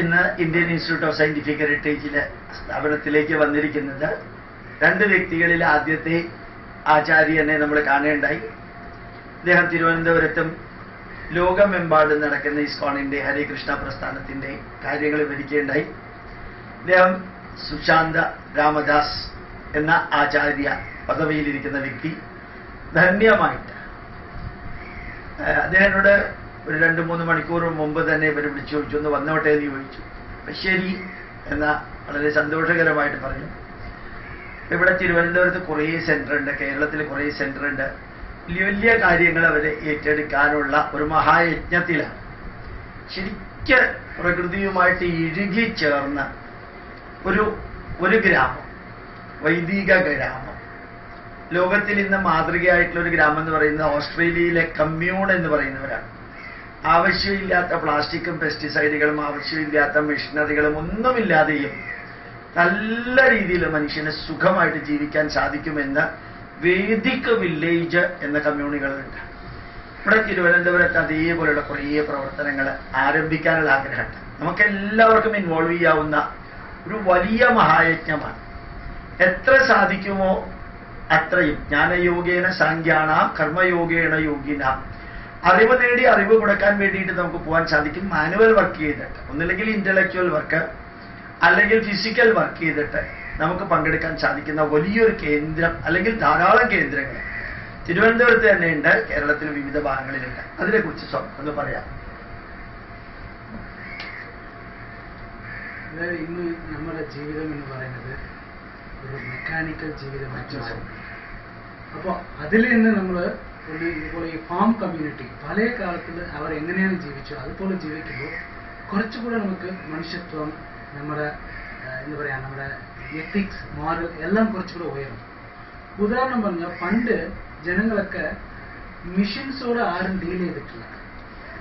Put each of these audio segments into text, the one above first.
ഇന്ന് Indian institute of scientific ഹെറിറ്റേജിലെ സ്ഥാപനത്തിലേക്ക് വന്നിരിക്കുന്നത് രണ്ട് വ്യക്തികളിൽ ആദ്യത്തെ ആചാര്യനെ നമ്മൾ കാണേണ്ടായി. അദ്ദേഹം തിരുവനന്തപുരത്തും ലോകമെമ്പാടും നടക്കുന്ന ഇസ്കോണിന്റെ ഹരികൃഷ്ണ പ്രസ്ഥാനത്തിന്റെ കാര്യങ്ങൾ വിവരിക്കേണ്ടായി. അദ്ദേഹം സുശാന്ത രാമദാസ് എന്ന ആചാര്യ പദവിയിലിരിക്കുന്ന വ്യക്തി. ധന്യമായിട്ട് അദ്ദേഹത്തിനോട് ഒരു രണ്ട് മൂന്ന് മണിക്കൂർ മുമ്പ് തന്നെ ഇവർ വിളിച്ചു ചോദിച്ചു ഒന്ന് വന്നോട്ടെ എന്ന് ചോദിച്ചു. ശരി എന്ന വളരെ സന്തോഷകരമായിട്ട് പറഞ്ഞു. ഇവിടെ തിരുവനന്തപുരത്ത് കുറേ സെന്റർ ഉണ്ട് കേരളത്തിൽ കുറേ സെന്റർ ഉണ്ട് വലിയ വലിയ കാര്യങ്ങൾ അവരെ ഏറ്റെടുക്കാനുള്ള ഒരു മഹായജ്ഞത്തിലാണ്. ശരിക്ക് പ്രകൃതിയുമായിട്ട് ഇഴുകി ചേർന്ന ഒരു ഒരു ഗ്രാമം വൈദിക ഗ്രാമം. ലോകത്തിൽ ഇന്ന് മാതൃകയായിട്ടുള്ള ഒരു ഗ്രാമം എന്ന് പറയുന്നത് ഓസ്ട്രേലിയയിലെ കമ്മ്യൂൺ എന്ന് പറയുന്നവരാണ്. ആവശ്യമില്ലാത്ത പ്ലാസ്റ്റിക്കും പെസ്റ്റിസൈഡുകളും ആവശ്യമില്ലാത്ത മെഷീനറികളും ഒന്നുമില്ലാതെയും നല്ല രീതിയിൽ മനുഷ്യന് സുഖമായിട്ട് ജീവിക്കാൻ സാധിക്കുമെന്ന് വേദിക് വില്ലേജ് എന്ന കമ്മ്യൂണികളുണ്ട്. ഇവിടെ തിരുവനന്തപുരത്ത് അതേപോലെയുള്ള കുറേ പ്രവർത്തനങ്ങൾ ആരംഭിക്കാനുള്ള ആഗ്രഹമുണ്ട്. നമുക്ക് എല്ലാവർക്കും ഇൻവോൾവ് ചെയ്യാവുന്ന ഒരു വലിയ മഹായജ്ഞമാണ്. എത്ര സാധിക്കുമോ അത്രയും ജ്ഞാനയോഗേന സാങ്ക്യാണ കർമ്മയോഗേണ യോഗിന. അറിവ് നേടി അറിവ് കൊടുക്കാൻ വേണ്ടിയിട്ട് നമുക്ക് പോകാൻ സാധിക്കും. മാനുവൽ വർക്ക് ചെയ്തിട്ട്. ഒന്നില്ലെങ്കിൽ ഇന്റലക്ച്വൽ വർക്ക് അല്ലെങ്കിൽ ഫിസിക്കൽ വർക്ക് ചെയ്തിട്ട് നമുക്ക് പങ്കെടുക്കാൻ സാധിക്കുന്ന വലിയൊരു കേന്ദ്രം അല്ലെങ്കിൽ ധാരാളം കേന്ദ്രങ്ങൾ തിരുവനന്തപുരത്ത് തന്നെയുണ്ട്. കേരളത്തിലെ വിവിധ ഭാഗങ്ങളിലുണ്ട്. അതിനെക്കുറിച്ച് ഒന്ന് പറയാം. ഇന്ന് നമ്മുടെ ജീവിതം എന്ന് പറയുന്നത് ഒരു മെക്കാനിക്കൽ ജീവിതമായിട്ട് അപ്പൊ അപ്പോൾ അതിൽ നിന്ന് നമ്മൾ ഒരു ഇപ്പോൾ ഈ ഫാം കമ്മ്യൂണിറ്റി പഴയ കാലത്തിൽ അവർ എങ്ങനെയാണ് ജീവിച്ചു അതുപോലെ ജീവിക്കുമ്പോൾ കുറച്ചുകൂടെ നമുക്ക് മനുഷ്യത്വം നമ്മുടെ ആ, എന്താ പറയുക നമ്മുടെ എത്തിക്സ് മോറൽ എല്ലാം കുറച്ചുകൂടെ ഉയരും ഉദാഹരണം പറഞ്ഞാൽ പണ്ട് ജനങ്ങളൊക്കെ മിഷൻസോട് ആരും ഡീൽ ചെയ്തിട്ടില്ല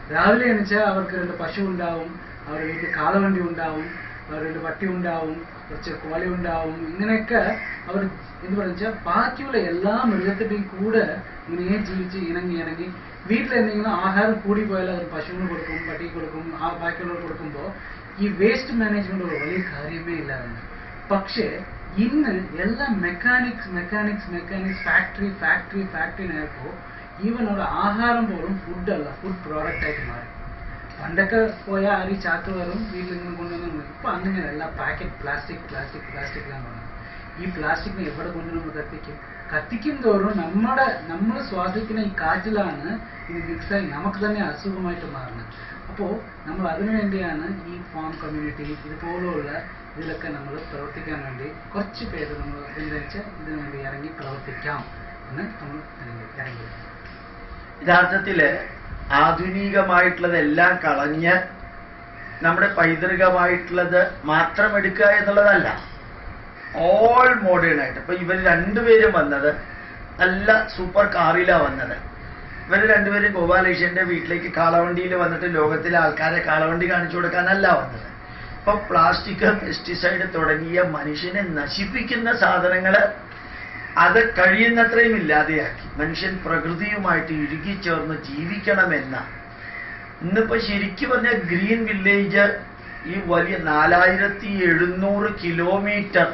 രാവിലെ എണീച്ചാൽ അവർക്ക് രണ്ട് പശു ഉണ്ടാവും അവരുടെ വീട്ടിൽ കാളവണ്ടി ഉണ്ടാവും അവരുടെ രണ്ട് പട്ടി ഉണ്ടാവും കുറച്ച് കോഴി ഉണ്ടാവും. ഇങ്ങനെയൊക്കെ അവർ എന്ന് പറഞ്ഞാൽ ബാക്കിയുള്ള എല്ലാ മൃഗത്തിന്റെയും കൂടെ ഇങ്ങനെ ജീവിച്ച് ഇണങ്ങി ഇണങ്ങി വീട്ടിൽ എന്തെങ്കിലും ആഹാരം കൂടി പോയാൽ അത് പശുവിന് കൊടുക്കും പട്ടി കൊടുക്കും ആ ബാക്കിയുള്ളവർ കൊടുക്കുമ്പോൾ ഈ വേസ്റ്റ് മാനേജ്മെന്റ് ഒരു വലിയ കാര്യമേ ഇല്ലായിരുന്നു. പക്ഷേ ഇന്ന് എല്ലാ mechanics mechanics mechanics factory factory factory ആയപ്പോൾ ഈവൻ അവിടെ ആഹാരം പോലും ഫുഡ് അല്ല ഫുഡ് പ്രോഡക്റ്റ് ആയിട്ട് മാറി. പണ്ടൊക്കെ പോയാൽ അരി ചാക്ക് വരും വീട്ടിൽ നിന്ന് കൊണ്ടുവന്ന് ഇപ്പൊ അങ്ങനെയല്ല. പാക്കറ്റ് പ്ലാസ്റ്റിക് പ്ലാസ്റ്റിക് പ്ലാസ്റ്റിക് എല്ലാം തുടങ്ങും ഈ പ്ലാസ്റ്റിക്കിനെ എവിടെ കൊണ്ടുവന്നു കത്തിക്കും? കത്തിക്കും തോറും നമ്മുടെ നമ്മൾ ശ്വാസിക്കുന്ന ഈ കാറ്റിലാണ് ഇത് മിക്സായി നമുക്ക് തന്നെ അസുഖമായിട്ട് മാറുന്നത്. അപ്പോൾ നമ്മൾ അതിനുവേണ്ടിയാണ് ഈ ഫാം കമ്മ്യൂണിറ്റി ഇതുപോലുള്ള ഇതിലൊക്കെ നമ്മൾ പ്രവർത്തിക്കാൻ വേണ്ടി കുറച്ച് പേര് നമ്മൾ എന്താ വെച്ചാൽ ഇതിനു വേണ്ടി ഇറങ്ങി പ്രവർത്തിക്കാം എന്ന് നമ്മൾ ഇറങ്ങി യഥാർത്ഥത്തിൽ ആധുനികമായിട്ടുള്ളതെല്ലാം കളഞ്ഞ് നമ്മുടെ പൈതൃകമായിട്ടുള്ളത് മാത്രം എടുക്കുക എന്നുള്ളതല്ല. ഓൾ മോഡേൺ ആയിട്ട്. ഇപ്പൊ ഇവർ രണ്ടുപേരും വന്നത് നല്ല സൂപ്പർ കാറിലാ വന്നത്. ഇവർ രണ്ടുപേരും ഗോപാലകൃഷ്ണന്റെ വീട്ടിലേക്ക് കാളവണ്ടിയിൽ വന്നിട്ട് ലോകത്തിലെ ആൾക്കാരെ കാളവണ്ടി കാണിച്ചു കൊടുക്കാനല്ല വന്നത്. ഇപ്പൊ പ്ലാസ്റ്റിക് പെസ്റ്റിസൈഡ് തുടങ്ങിയ മനുഷ്യനെ നശിപ്പിക്കുന്ന സാധനങ്ങൾ അത് കഴിയുന്നത്രയും ഇല്ലാതെയാക്കി. മനുഷ്യൻ പ്രകൃതിയുമായിട്ട് ഇഴുകിച്ചേർന്ന് ജീവിക്കണമെന്ന. ഇന്നിപ്പോ ശരിക്കും പറഞ്ഞാൽ ഗ്രീൻ വില്ലേജ് ഈ വലിയ നാലായിരത്തി എഴുന്നൂറ് കിലോമീറ്റർ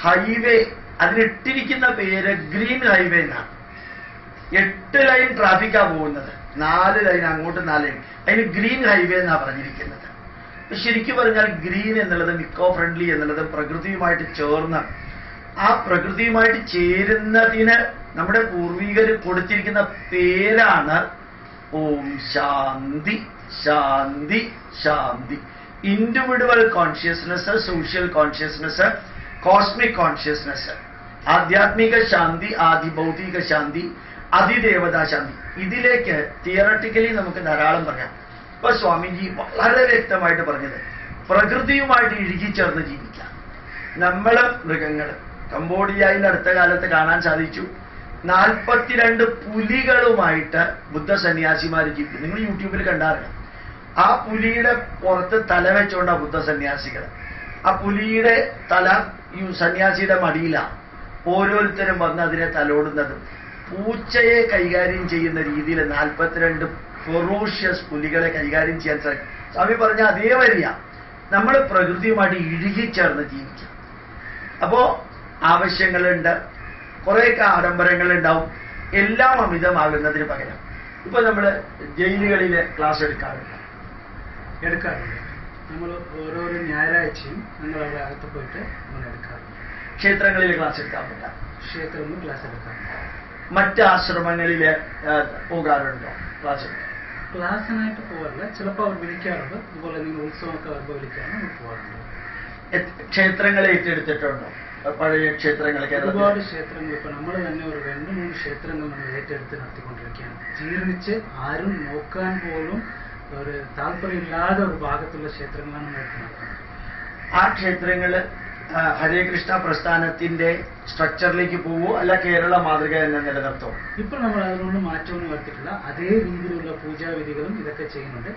ഹൈവേ അതിനിട്ടിരിക്കുന്ന പേര് ഗ്രീൻ ഹൈവേ എന്നാണ്. എട്ട് ലൈൻ ട്രാഫിക്കാ പോകുന്നത്. നാല് ലൈൻ അങ്ങോട്ട് നാല് ലൈൻ. അതിന് ഗ്രീൻ ഹൈവേ എന്നാണ് പറഞ്ഞിരിക്കുന്നത്. ശരിക്കും പറഞ്ഞാൽ ഗ്രീൻ എന്നുള്ളത് ഇക്കോ ഫ്രണ്ട്ലി എന്നുള്ളത് പ്രകൃതിയുമായിട്ട് ചേർന്ന് ആ പ്രകൃതിയുമായിട്ട് ചേരുന്നതിന് നമ്മുടെ പൂർവികർ കൊടുത്തിരിക്കുന്ന പേരാണ് ഓം ശാന്തി ശാന്തി ശാന്തി. Individual consciousness social consciousness cosmic consciousness ആധ്യാത്മിക ശാന്തി ആദിഭൗതിക ശാന്തി അതിദേവതാ ശാന്തി. ഇതിലേക്ക് തിയറട്ടിക്കലി നമുക്ക് ധാരാളം പറയാം. ഇപ്പൊ സ്വാമിജി വളരെ വ്യക്തമായിട്ട് പറഞ്ഞത് പ്രകൃതിയുമായിട്ട് ഇഴുകിച്ചേർന്ന് ജീവിക്കാം നമ്മളും മൃഗങ്ങൾ കംബോഡിയയിൽ അടുത്ത കാലത്ത് കാണാൻ സാധിച്ചു. നാൽപ്പത്തിരണ്ട് പുലികളുമായിട്ട് ബുദ്ധ സന്യാസിമാർ ജീവിക്കും നിങ്ങൾ യൂട്യൂബിൽ കണ്ടാറില്ല ആ പുലിയുടെ പുറത്ത് തല വെച്ചോണ്ട ബുദ്ധ സന്യാസികൾ ആ പുലിയുടെ തല സന്യാസിയുടെ മടിയിലാണ് ഓരോരുത്തരും വന്ന് അതിനെ തലോടുന്നതും. പൂച്ചയെ കൈകാര്യം ചെയ്യുന്ന രീതിയിൽ നാൽപ്പത്തിരണ്ട് ഫൊറോഷ്യസ് പുലികളെ കൈകാര്യം ചെയ്യാൻ സാധിക്കും സ്വാമി പറഞ്ഞ അതേ വരിക നമ്മൾ പ്രകൃതിയുമായിട്ട് ഇഴുകിച്ചേർന്ന് ജീവിക്കുക അപ്പോ ആവശ്യങ്ങളുണ്ട്. കുറേയൊക്കെ ആഡംബരങ്ങൾ ഉണ്ടാവും എല്ലാം അമിതമാകുന്നതിന് പകരം. ഇപ്പൊ നമ്മൾ ജയിലുകളിലെ ക്ലാസ് എടുക്കാറുണ്ട്. എടുക്കാറുണ്ട് നമ്മൾ ഓരോരോ ഞായറാഴ്ചയും നമ്മൾ അവിടെ അകത്ത് പോയിട്ട് നമ്മൾ എടുക്കാറുണ്ട്. ക്ഷേത്രങ്ങളിൽ ക്ലാസ് എടുക്കാറുണ്ട് ക്ഷേത്രങ്ങളിൽ ക്ലാസ് എടുക്കാറുണ്ട് മറ്റ് ആശ്രമങ്ങളിൽ പോകാറുണ്ട് ക്ലാസ്? ക്ലാസ്സിനായിട്ട് പോകാറില്ല. ചിലപ്പോൾ അവർ വിളിക്കാറുണ്ട്. അതുപോലെ നിങ്ങൾ ഉത്സവമൊക്കെ വരുമ്പോൾ വിളിക്കാറുണ്ട്. നമ്മൾ പോകാറുണ്ട്. ക്ഷേത്രങ്ങളെ ഏറ്റെടുത്തിട്ടുണ്ടോ? പഴയ ക്ഷേത്രങ്ങൾ ഒരുപാട് ക്ഷേത്രങ്ങൾ. ഇപ്പൊ നമ്മൾ തന്നെ ഒരു രണ്ട് മൂന്ന് ക്ഷേത്രങ്ങൾ നമ്മൾ ഏറ്റെടുത്ത് നടത്തിക്കൊണ്ടിരിക്കുകയാണ്. ജീർണിച്ച് ആരും നോക്കാൻ പോലും ഒരു താല്പര്യമില്ലാതെ ഒരു ഭാഗത്തുള്ള ക്ഷേത്രങ്ങളാണ് നമ്മൾ നടത്തുന്നത്. ആ ക്ഷേത്രങ്ങൾ ആ, ഹരേ കൃഷ്ണ പ്രസ്ഥാനത്തിന്റെ സ്ട്രക്ചറിലേക്ക് പോവോ? അല്ല കേരള മാതൃക എന്ന നിലനിർത്തോ? ഇപ്പൊ നമ്മൾ അതിനൊന്നും മാറ്റമൊന്നും വരുത്തിട്ടില്ല അതേ രീതിയിലുള്ള പൂജാവിധികളും ഇതൊക്കെ ചെയ്യുന്നുണ്ട്.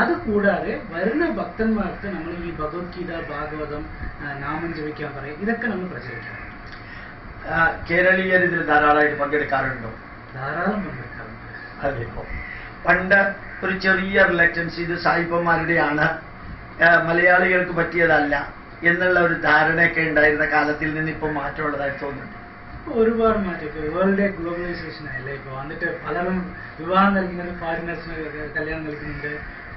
അത് കൂടാതെ വരുന്ന ഭക്തന്മാർക്ക് നമ്മൾ ഈ ഭഗവത്ഗീത ഭാഗവതം നാമം ജപിക്കാൻ പറയും. ഇതൊക്കെ നമ്മൾ പ്രചരിക്കണം കേരളീയർ ഇതിൽ ധാരാളമായിട്ട് പങ്കെടുക്കാറുണ്ടോ? ധാരാളം പങ്കെടുക്കാറുണ്ട്. അതിപ്പോ പണ്ട് ഒരു ചെറിയ റിലക്റ്റൻസ് ഇത് സായിപ്പന്മാരുടെയാണ്. മലയാളികൾക്ക് പറ്റിയതല്ല. എന്നുള്ള ഒരു ധാരണയൊക്കെ ഉണ്ടായിരുന്ന കാലത്തിൽ നിന്ന് ഇപ്പൊ മാറ്റമുള്ളതായി തോന്നുന്നു ഇപ്പൊ ഒരുപാട് മാറ്റം. ഇപ്പൊ വേൾഡ് ഗ്ലോബലൈസേഷൻ അല്ലേ ഇപ്പൊ? വന്നിട്ട് പലരും വിവാഹം നൽകുന്നുണ്ട് ഫോറിനേഴ്സിന് കല്യാണം നൽകുന്നുണ്ട്.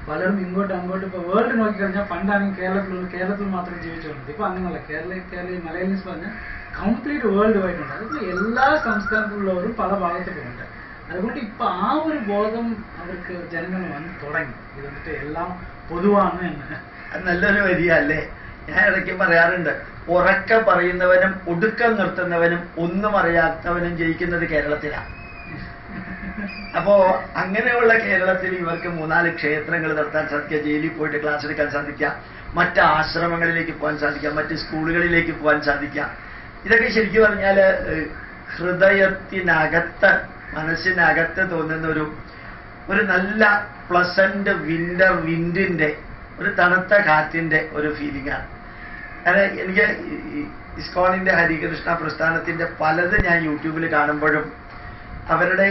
പലരും ഇങ്ങോട്ട് അങ്ങോട്ട് ഇപ്പൊ വേൾഡ് നോക്കി കഴിഞ്ഞാൽ പണ്ടാണെങ്കിൽ കേരളത്തിൽ കേരളത്തിൽ മാത്രം ജീവിച്ചുകൊണ്ട് ഇപ്പൊ അങ്ങനെയല്ല. കേരള കേരള മലയാളീസ് പറഞ്ഞാൽ കംപ്ലീറ്റ് വേൾഡ് വൈഡ് ഉണ്ട്. അതിപ്പോ എല്ലാ സംസ്ഥാനത്തിലുള്ളവരും പല ഭാഗത്ത് പോകുന്നുണ്ട്. അതുകൊണ്ട് ഇപ്പൊ ആ ഒരു ബോധം അവർക്ക് ജനങ്ങൾ വന്ന് തുടങ്ങി. ഇത് വന്നിട്ട് എല്ലാം പൊതുവാണ് എന്ന്. നല്ലൊരു വരിയല്ലേ ഞാൻ ഇടയ്ക്ക് പറയാറുണ്ട് ഉറക്ക പറയുന്നവനും ഒടുക്കം നിർത്തുന്നവനും ഒന്നും അറിയാത്തവനും ജയിക്കുന്നത് കേരളത്തിലാണ് അപ്പോ അങ്ങനെയുള്ള കേരളത്തിൽ ഇവർക്ക് മൂന്നാൽ ക്ഷേത്രങ്ങൾ നടത്താൻ സാധിക്കുക ജയിലിൽ പോയിട്ട് ക്ലാസ് എടുക്കാൻ സാധിക്കുക മറ്റ് ആശ്രമങ്ങളിലേക്ക് പോകാൻ സാധിക്കുക മറ്റ് സ്കൂളുകളിലേക്ക് പോകാൻ സാധിക്കുക. ഇതൊക്കെ ശരിക്കും പറഞ്ഞാൽ ഹൃദയത്തിനകത്ത് മനസ്സിനകത്ത് തോന്നുന്ന ഒരു ഒരു നല്ല പ്ലസന്റ് വിന്റർ വിൻഡിന്റെ ഒരു തണുത്ത കാറ്റിന്റെ ഒരു ഫീലിംഗ് ആണ് എനിക്ക് ഇസ്കോണിന്റെ ഹരികൃഷ്ണ പ്രസ്ഥാനത്തിന്റെ പലത് ഞാൻ യൂട്യൂബിൽ കാണുമ്പോഴും അവരുടെ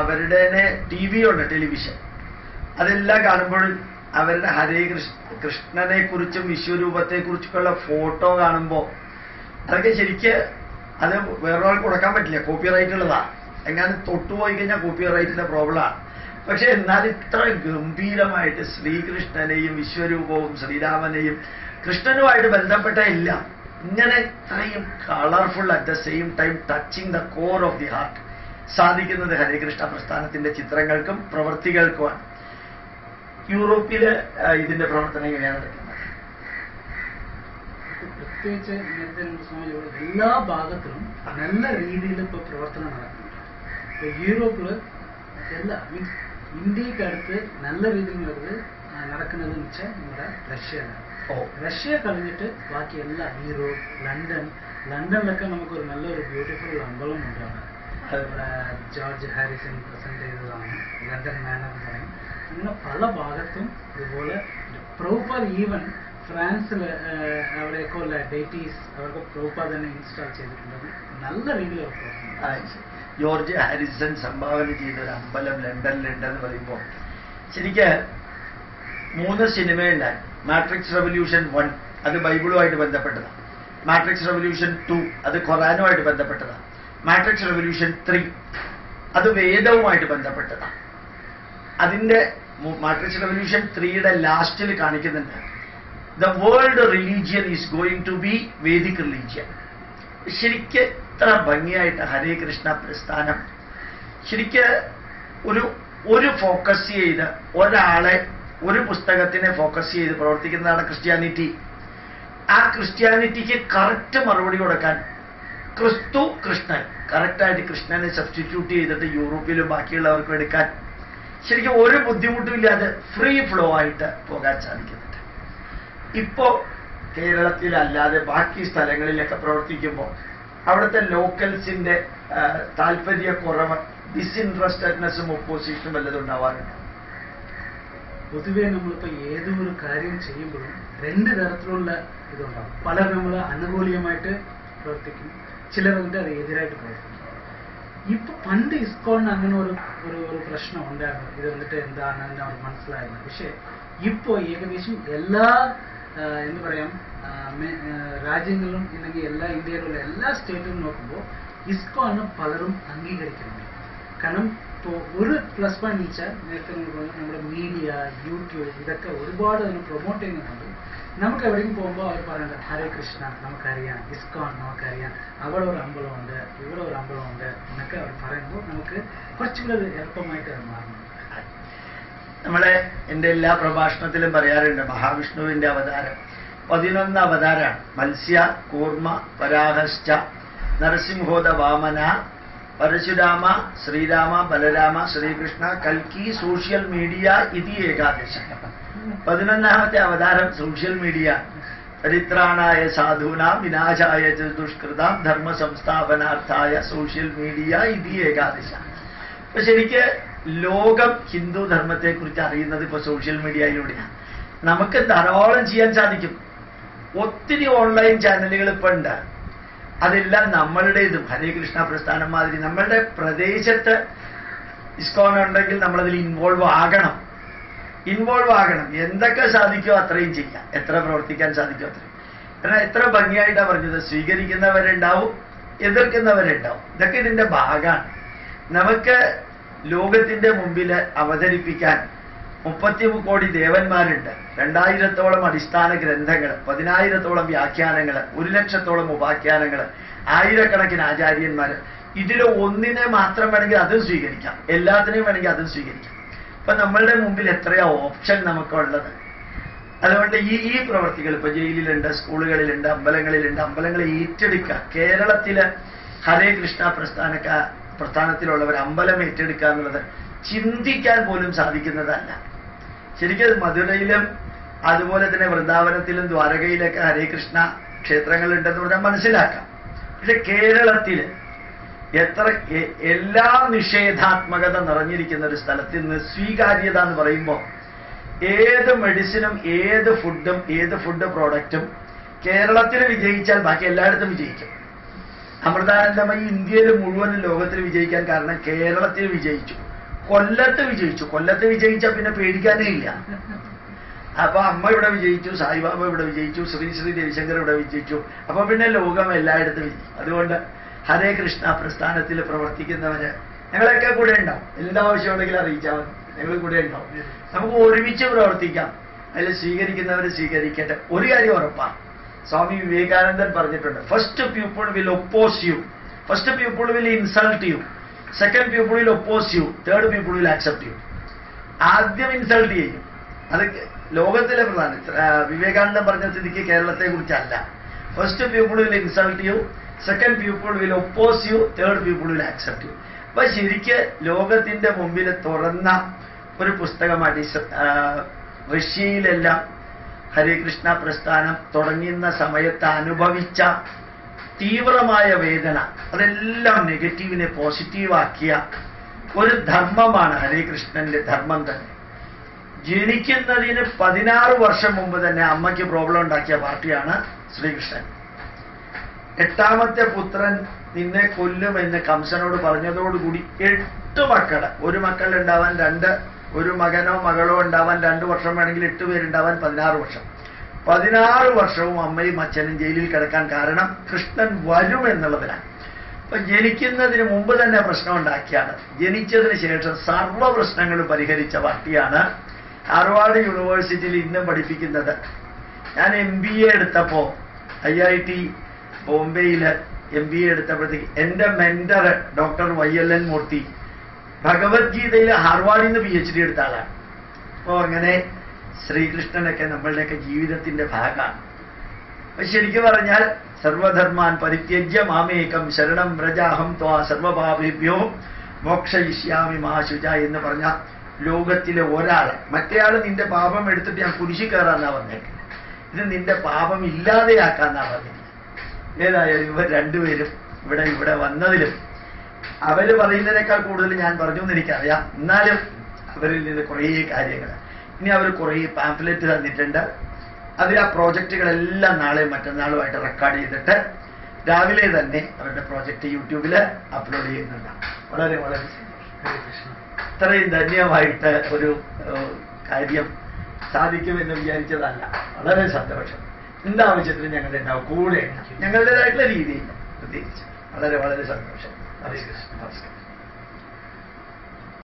അവരുടെ ടി വി ഉണ്ട് ടെലിവിഷൻ. അതെല്ലാം കാണുമ്പോഴും അവരുടെ ഹരേ കൃഷ്ണ കൃഷ്ണനെ കുറിച്ചും വിശ്വരൂപത്തെ കുറിച്ചൊക്കെയുള്ള ഫോട്ടോ കാണുമ്പോൾ അതൊക്കെ ശരിക്ക് അത് വേറൊരാൾക്ക് കൊടുക്കാൻ പറ്റില്ല കോപ്പി റൈറ്റ് ഉള്ളതാ എങ്ങാനും തൊട്ടുപോയി കഴിഞ്ഞാൽ കോപ്പി റൈറ്റിന്റെ പ്രോബ്ലമാണ്. പക്ഷെ എന്നാൽ ഇത്ര ഗംഭീരമായിട്ട് ശ്രീകൃഷ്ണനെയും വിശ്വരൂപവും ശ്രീരാമനെയും കൃഷ്ണനുമായിട്ട് ബന്ധപ്പെട്ട ഇല്ല. ഇങ്ങനെ ഇത്രയും colourful at the same time touching the core of the heart സാധിക്കുന്നത് ഹരേകൃഷ്ണ പ്രസ്ഥാനത്തിന്റെ ചിത്രങ്ങൾക്കും പ്രവൃത്തികൾക്കുമാണ്. യൂറോപ്പിൽ ഇതിന്റെ പ്രവർത്തനം എങ്ങനെയാണ് നടക്കുന്നത്? പ്രത്യേകിച്ച് നേരത്തെ എല്ലാ ഭാഗത്തിലും നല്ല രീതിയിൽ ഇപ്പൊ പ്രവർത്തനം നടക്കുന്നുണ്ട്. ഇപ്പൊ യൂറോപ്പിൽ എല്ലാ മീൻസ് ഇന്ത്യക്കടുത്ത് നല്ല രീതിയിൽ നടക്കുന്നത് വെച്ചാൽ നമ്മുടെ റഷ്യയിലാണ് റഷ്യ കഴിഞ്ഞിട്ട് ബാക്കി എല്ലാ യൂറോപ്പ് ലണ്ടൻ ലണ്ടനിലൊക്കെ നമുക്കൊരു നല്ലൊരു ബ്യൂട്ടിഫുൾ അമ്പലം ഉണ്ടാണ് ജോർജ് ഹാരിസൺ പ്രസന്റ് ചെയ്തതാണ്. ലണ്ടൻ മാനർ എന്ന് പറയും. അങ്ങനെ പല ഭാഗത്തും ഇതുപോലെ പ്രോപ്പർ ഈവൻ ഫ്രാൻസിൽ അവിടെയൊക്കെ ഉള്ള ഡേറ്റീസ് അവർക്ക് പ്രോപ്പർ തന്നെ ഇൻസ്റ്റാൾ ചെയ്തിട്ടുണ്ട് നല്ല രീതിയിൽ ജോർജ് ഹാരിസൺ സംഭാവന ചെയ്ത ഒരു അമ്പലം ലണ്ടനിലുണ്ടെന്ന് പറയുമ്പോൾ ശരിക്ക് മൂന്ന് സിനിമയുണ്ടായി മാട്രിക്സ് റെവല്യൂഷൻ വൺ അത് ബൈബിളുമായിട്ട് ബന്ധപ്പെട്ടതാണ്. മാട്രിക്സ് റെവല്യൂഷൻ ടു അത് ഖുറാനുമായിട്ട് ബന്ധപ്പെട്ടതാണ്. മാട്രിക്സ് റെവല്യൂഷൻ ത്രീ അത് വേദവുമായിട്ട് ബന്ധപ്പെട്ടതാണ്. അതിന്റെ മാട്രിക്സ് റെവല്യൂഷൻ ത്രീയുടെ ലാസ്റ്റിൽ കാണിക്കുന്നുണ്ട്. The world religion is going to be Vedic religion ശരിക്ക് ഇത്ര ഭംഗിയായിട്ട് ഹരേ കൃഷ്ണ പ്രസ്ഥാനം. ശരിക്ക് ഒരു ഒരു ഫോക്കസ് ചെയ്ത് ഒരാളെ ഒരു പുസ്തകത്തിനെ ഫോക്കസ് ചെയ്ത് പ്രവർത്തിക്കുന്നതാണ് ക്രിസ്ത്യാനിറ്റി ആ ക്രിസ്ത്യാനിറ്റിക്ക് കറക്റ്റ് മറുപടി കൊടുക്കാൻ ക്രിസ്തു കൃഷ്ണൻ. കറക്റ്റായിട്ട് കൃഷ്ണനെ സബ്സ്റ്റിറ്റ്യൂട്ട് ചെയ്തിട്ട് യൂറോപ്പിലും ബാക്കിയുള്ളവർക്കും എടുക്കാൻ ശരിക്കും ഒരു ബുദ്ധിമുട്ടും ഇല്ലാതെ ഫ്രീ ഫ്ലോ ആയിട്ട് പോകാൻ സാധിക്കുന്നുണ്ട്. ഇപ്പോ കേരളത്തിലല്ലാതെ ബാക്കി സ്ഥലങ്ങളിലൊക്കെ പ്രവർത്തിക്കുമ്പോൾ അവിടുത്തെ ലോക്കൽസിന്റെ താല്പര്യക്കുറവ് ഡിസ്ഇൻട്രസ്റ്റഡ്നെസ്സും ഒപ്പോസിഷനും വല്ലതും ഉണ്ടാവാറുണ്ട്? പൊതുവേ നമ്മളിപ്പോ ഏതൊരു കാര്യം ചെയ്യുമ്പോഴും രണ്ട് തരത്തിലുള്ള ഇതുണ്ടാവും. പലർ നമ്മൾ അനുകൂലീയമായിട്ട് പ്രവർത്തിക്കും വന്നിട്ട് അത് എതിരായിട്ട് പ്രവർത്തിക്കും. ഇപ്പൊ പണ്ട് ഇസ്കോണിന് അങ്ങനെ ഒരു ഒരു ഒരു പ്രശ്നം ഉണ്ടായിരുന്നു. ഇത് വന്നിട്ട് എന്താണ് എന്ന് അവർ മനസ്സിലായിരുന്നു പക്ഷെ ഇപ്പോ ഏകദേശം എല്ലാ എന്ന് പറയാം രാജ്യങ്ങളിലും ഇല്ലെങ്കിൽ എല്ലാ ഇന്ത്യയിലുള്ള എല്ലാ സ്റ്റേറ്റിലും നോക്കുമ്പോൾ ഇസ്കോണ് പലരും അംഗീകരിക്കുന്നുണ്ട്. കാരണം ഇപ്പോൾ ഒരു പ്ലസ് പോയിന്റ് വെച്ചാൽ നേരത്തെ നമ്മൾ പറഞ്ഞു നമ്മുടെ മീഡിയ യൂട്യൂബ് ഇതൊക്കെ ഒരുപാട് അതിന് പ്രൊമോട്ട് ചെയ്യുന്നുണ്ട്. നമുക്ക് എവിടെയും പോകുമ്പോൾ അവർ പറയുന്നത് ഹരേ കൃഷ്ണ നമുക്കറിയാം. ഇസ്കോൺ നമുക്കറിയാം. അവിടെ ഒരു അമ്പലമുണ്ട് ഇവിടെ ഒരു അമ്പലമുണ്ട് എന്നൊക്കെ അവർ പറയുമ്പോൾ നമുക്ക് കുറച്ചുകൂടെ എളുപ്പമായിട്ട് അത് മാറുന്നുണ്ട് നമ്മളെ എന്റെ എല്ലാ പ്രഭാഷണത്തിലും പറയാറുണ്ട് മഹാവിഷ്ണുവിന്റെ അവതാരം. പതിനൊന്ന് അവതാരമാണ്. മത്സ്യ കൂർമ്മ പരാഹശ്ച നരസിംഹോദ വാമന പരശുരാമ ശ്രീരാമ ബലരാമ ശ്രീകൃഷ്ണ കൽക്കി സോഷ്യൽ മീഡിയ ഇതി ഏകാദശ. പതിനൊന്നാമത്തെ അവതാരം സോഷ്യൽ മീഡിയ. പരിത്രാണായ സാധൂനാം വിനാശായ ദുഷ്കൃതാം ധർമ്മ സംസ്ഥാപനാർത്ഥായ സോഷ്യൽ മീഡിയ ഇതി ഏകാദശ. അപ്പൊ ശരിക്ക് ലോകം ഹിന്ദു ധർമ്മത്തെ കുറിച്ച് അറിയുന്നത് ഇപ്പൊ സോഷ്യൽ മീഡിയയിലൂടെയാണ്. നമുക്ക് ധാരാളം ചെയ്യാൻ സാധിക്കും. ഒത്തിരി ഓൺലൈൻ ചാനലുകൾ ഇപ്പൊ ഉണ്ട്. അതെല്ലാം നമ്മളുടെ ഇത് ഹരേകൃഷ്ണ പ്രസ്ഥാനം മാതിരി. നമ്മളുടെ പ്രദേശത്ത് ഇസ്കോൺ ഉണ്ടെങ്കിൽ നമ്മളതിൽ ഇൻവോൾവ് ആകണം. ഇൻവോൾവ് ആകണം. എന്തൊക്കെ സാധിക്കോ അത്രയും ചെയ്യാം. എത്ര പ്രവർത്തിക്കാൻ സാധിക്കുമോ അത്രയും. കാരണം എത്ര ഭംഗിയായിട്ടാണ് പറഞ്ഞത്. സ്വീകരിക്കുന്നവരുണ്ടാവും എതിർക്കുന്നവരുണ്ടാവും. ഇതൊക്കെ ഇതിന്റെ ഭാഗമാണ്. നമുക്ക് ലോകത്തിന്റെ മുമ്പിൽ അവതരിപ്പിക്കാൻ മുപ്പത്തി കോടി ദേവന്മാരുണ്ട്. രണ്ടായിരത്തോളം അടിസ്ഥാന ഗ്രന്ഥങ്ങൾ പതിനായിരത്തോളം വ്യാഖ്യാനങ്ങൾ ഒരു ലക്ഷത്തോളം ഉപാഖ്യാനങ്ങൾ ആയിരക്കണക്കിന് ആചാര്യന്മാർ ഇതിൽ ഒന്നിനെ മാത്രം വേണമെങ്കിൽ അതും സ്വീകരിക്കാം. എല്ലാത്തിനെയും വേണമെങ്കിൽ അതും സ്വീകരിക്കാം. അപ്പൊ നമ്മളുടെ മുമ്പിൽ എത്രയാ ഓപ്ഷൻ നമുക്കുള്ളത്? അതുകൊണ്ട് ഈ ഈ പ്രവർത്തികൾ ഇപ്പൊ ജയിലിലുണ്ട് സ്കൂളുകളിലുണ്ട് അമ്പലങ്ങളിലുണ്ട്. അമ്പലങ്ങളെ ഏറ്റെടുക്കുക. കേരളത്തിലെ ഹരേ കൃഷ്ണ പ്രസ്ഥാനക്ക പ്രസ്ഥാനത്തിലുള്ളവർ അമ്പലം ഏറ്റെടുക്കുക എന്നുള്ളത് ചിന്തിക്കാൻ പോലും സാധിക്കുന്നതല്ല. ശരിക്കും മധുരയിലും അതുപോലെ തന്നെ വൃന്ദാവനത്തിലും ദ്വാരകയിലൊക്കെ ഹരേകൃഷ്ണ ക്ഷേത്രങ്ങളുണ്ടെന്ന് പറഞ്ഞാൽ മനസ്സിലാക്കാം. പക്ഷെ കേരളത്തിൽ എത്ര എല്ലാ നിഷേധാത്മകത നിറഞ്ഞിരിക്കുന്ന ഒരു സ്ഥലത്ത് നിന്ന് സ്വീകാര്യത എന്ന് പറയുമ്പോൾ ഏത് മെഡിസിനും ഏത് ഫുഡും ഏത് ഫുഡ് പ്രോഡക്റ്റും കേരളത്തിൽ വിജയിച്ചാൽ ബാക്കി എല്ലായിടത്തും വിജയിക്കും. അമൃതാനന്ദമായി ഇന്ത്യയിൽ മുഴുവൻ ലോകത്തിൽ വിജയിക്കാൻ കാരണം കേരളത്തിൽ വിജയിച്ചു. കൊല്ലത്ത് വിജയിച്ചു. കൊല്ലത്ത് വിജയിച്ചാൽ പിന്നെ പേടിക്കാനേ ഇല്ല. അപ്പൊ അമ്മ ഇവിടെ വിജയിച്ചു സായിബാബ ഇവിടെ വിജയിച്ചു ശ്രീ ശ്രീ രവിശങ്കർ ഇവിടെ വിജയിച്ചു. അപ്പൊ പിന്നെ ലോകം എല്ലായിടത്തും വിജയിച്ചു. അതുകൊണ്ട് ഹരേ കൃഷ്ണ പ്രസ്ഥാനത്തിൽ പ്രവർത്തിക്കുന്നവര് ഞങ്ങളൊക്കെ കൂടെ ഉണ്ടാവും. ഉണ്ടെങ്കിൽ അറിയിച്ചാൽ മതി. ഞങ്ങൾ കൂടെ ഉണ്ടാവും. നമുക്ക് ഒരുമിച്ച് പ്രവർത്തിക്കാം. അതിൽ സ്വീകരിക്കുന്നവർ സ്വീകരിക്കട്ടെ. ഒരു കാര്യം ഉറപ്പാണ് സ്വാമി വിവേകാനന്ദൻ പറഞ്ഞിട്ടുണ്ട് first people will oppose you first people will insult you second people will oppose you third people will accept you ആദ്യം ഇൻസൾട്ട് ചെയ്യും. അത് ലോകത്തിലെ പ്രധാന. വിവേകാനന്ദൻ പറഞ്ഞ സ്ഥിതിക്ക് കേരളത്തെ കുറിച്ചല്ല. First people will insult you second people will oppose you third people will accept you അപ്പൊ ശരിക്ക് ലോകത്തിന്റെ മുമ്പിൽ തുറന്ന ഒരു പുസ്തകമായിട്ട് റഷ്യയിലെല്ലാം ഹരേ കൃഷ്ണ പ്രസ്ഥാനം തുടങ്ങുന്ന സമയത്ത് അനുഭവിച്ച തീവ്രമായ വേദന അതെല്ലാം നെഗറ്റീവിനെ പോസിറ്റീവാക്കിയ ഒരു ധർമ്മമാണ് ഹരികൃഷ്ണന്റെ ധർമ്മം തന്നെ. ജനിക്കുന്നതിന് പതിനാറ് വർഷം മുമ്പ് തന്നെ അമ്മയ്ക്ക് പ്രോബ്ലം ഉണ്ടാക്കിയ പാർട്ടിയാണ് ശ്രീകൃഷ്ണൻ. എട്ടാമത്തെ പുത്രൻ നിന്നെ കൊല്ലുമെന്ന് കംസനോട് പറഞ്ഞതോടുകൂടി എട്ട് മക്കൾ ഒരു മക്കൾ ഉണ്ടാവാൻ രണ്ട് ഒരു മകനോ മകളോ ഉണ്ടാവാൻ രണ്ട് വർഷം വേണമെങ്കിൽ എട്ട് പേരുണ്ടാവാൻ പതിനാറ് വർഷം. പതിനാറ് വർഷവും അമ്മയും അച്ഛനും ജയിലിൽ കിടക്കാൻ കാരണം കൃഷ്ണൻ വരും എന്നുള്ളതിനാണ് അപ്പൊ ജനിക്കുന്നതിന് മുമ്പ് തന്നെ പ്രശ്നം ഉണ്ടാക്കിയാണ്. ജനിച്ചതിന് ശേഷം സർവ പ്രശ്നങ്ങളും പരിഹരിച്ച പാർട്ടിയാണ് ഹാർവാർഡ് യൂണിവേഴ്സിറ്റിയിൽ ഇന്നും പഠിപ്പിക്കുന്നത്. ഞാൻ എം ബി എ എടുത്തപ്പോ ഐ ഐ ടി ബോംബെയിൽ എം ബി എ എടുത്തപ്പോഴത്തേക്ക് എന്റെ mentor doctor Y L N Murthy ഭഗവത്ഗീതയിൽ ഹാർവാർഡിൽ നിന്ന് പി എച്ച് ഡി എടുത്ത ആളാണ്. അപ്പോൾ അങ്ങനെ ശ്രീകൃഷ്ണനൊക്കെ നമ്മളുടെയൊക്കെ ജീവിതത്തിന്റെ ഭാഗമാണ്. ശരിക്കും പറഞ്ഞാൽ സർവധർമാൻ പരിത്യജ്യ മാമേകം ശരണം വ്രജാഹം ത്വാ സർവപാപിഭ്യോ മോക്ഷയിഷ്യാമി മാശുജ എന്ന് പറഞ്ഞ ലോകത്തിലെ ഒരാളെ. മറ്റേ ആൾ നിന്റെ പാപം എടുത്തിട്ട് ഞാൻ കുരിശി കയറാന്നാ പറഞ്ഞേക്കുന്നത്. ഇത് നിന്റെ പാപം ഇല്ലാതെയാക്കാന്നാ പറഞ്ഞിരിക്കുന്നത് ഏതായാലും ഇവർ രണ്ടുപേരും ഇവിടെ ഇവിടെ വന്നതിലും അവർ പറയുന്നതിനേക്കാൾ കൂടുതൽ ഞാൻ പറഞ്ഞു എന്ന് എനിക്കറിയാം. എന്നാലും അവരിൽ നിന്ന് കുറേ കാര്യങ്ങൾ ഇനി അവർ കുറേ പാംഫ്ലെറ്റ് തന്നിട്ടുണ്ട്. അതിൽ ആ പ്രോജക്റ്റുകളെല്ലാം നാളെ മറ്റന്നാളുമായിട്ട് റെക്കോർഡ് ചെയ്തിട്ട് രാവിലെ തന്നെ അവരുടെ പ്രോജക്റ്റ് യൂട്യൂബിൽ അപ്ലോഡ് ചെയ്യുന്നുണ്ടാവും വളരെ വളരെ ഇത്രയും ധന്യമായിട്ട് ഒരു കാര്യം സാധിക്കുമെന്ന് വിചാരിച്ചതല്ല. വളരെ സന്തോഷം. എന്താവശ്യത്തിന് ഞങ്ങളുടെ ഉണ്ടാവും. കൂടെ ഞങ്ങളുടേതായിട്ടുള്ള രീതിയിൽ പ്രത്യേകിച്ച്. വളരെ വളരെ സന്തോഷം. കൃഷ്ണ. നമസ്കാരം.